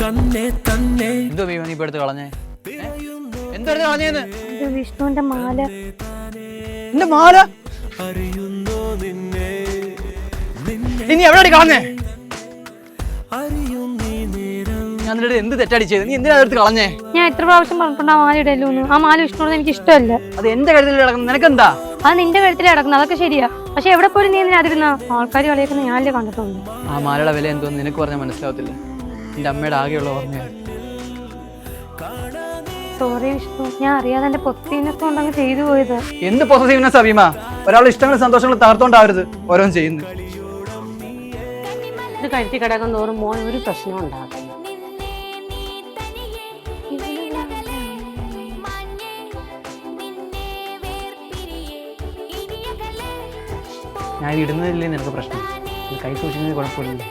തന്നെ തന്നെ. എന്തോ ഭീമ നീ ഇപ്പൊ എടുത്ത് കളഞ്ഞേ എന്തോ കളഞ്ഞേന്ന്? ഇത് വിഷ്ണുവിന്റെ മാല. എന്റെ മാല? അറിയുന്നോ നിന്നെ? ഇനി എവിടെ കളഞ്ഞേ? ഞാൻ നിന്റെ എന്ത് തെറ്റടി ചെയ്ത്? നീ എന്തിനാ എടുത്ത് കളഞ്ഞേ? ഞാൻ എത്ര പ്രാവശ്യം പറഞ്ഞിട്ടുണ്ട് ആ മാല ആ മാല വിഷ്ണുവിനോട് എനിക്ക് ഇഷ്ടമല്ല. അത് എന്റെ കഴുത്തിൽ കിടക്കുന്ന. നിനക്കെന്താ? അത് നിന്റെ കഴുത്തിൽ കിടക്കുന്നത് അതൊക്കെ ശരിയാ. പക്ഷെ എവിടെ പോലും നീ എന്തിനാ അതിരുന്ന ആൾക്കാർ കളിയൊക്കെ ഞാനല്ലേ കണ്ടിട്ടുണ്ട് ആ മാലയുടെ വില എന്തോന്ന് നിനക്ക് പറഞ്ഞാൽ മനസ്സിലാവത്തില്ല. എന്റെ അമ്മയുടെ ആകെയുള്ള ഓർമ്മയാണ്. സോറി വിഷ്ണു ഞാൻ അറിയാതെ എന്റെ കൊണ്ടങ്ങ് ചെയ്തു പോയത്. എന്ത് പൊസസീവ്നെസ് അഭിമ ഒരാളുടെ ഇഷ്ടങ്ങളും സന്തോഷങ്ങളും തകർത്തോണ്ടാവരുത് ഓരോന്ന് ചെയ്യുന്നു ഇത് കഴുത്തി കിടക്കും തോറും മോൻ ഒരു പ്രശ്നം ഉണ്ടാകും ഞാൻ ഇടുന്നതില്ലേ നിനക്ക് പ്രശ്നം? കൈ സൂക്ഷിക്കുന്നത് കുഴപ്പമില്ലല്ലോ.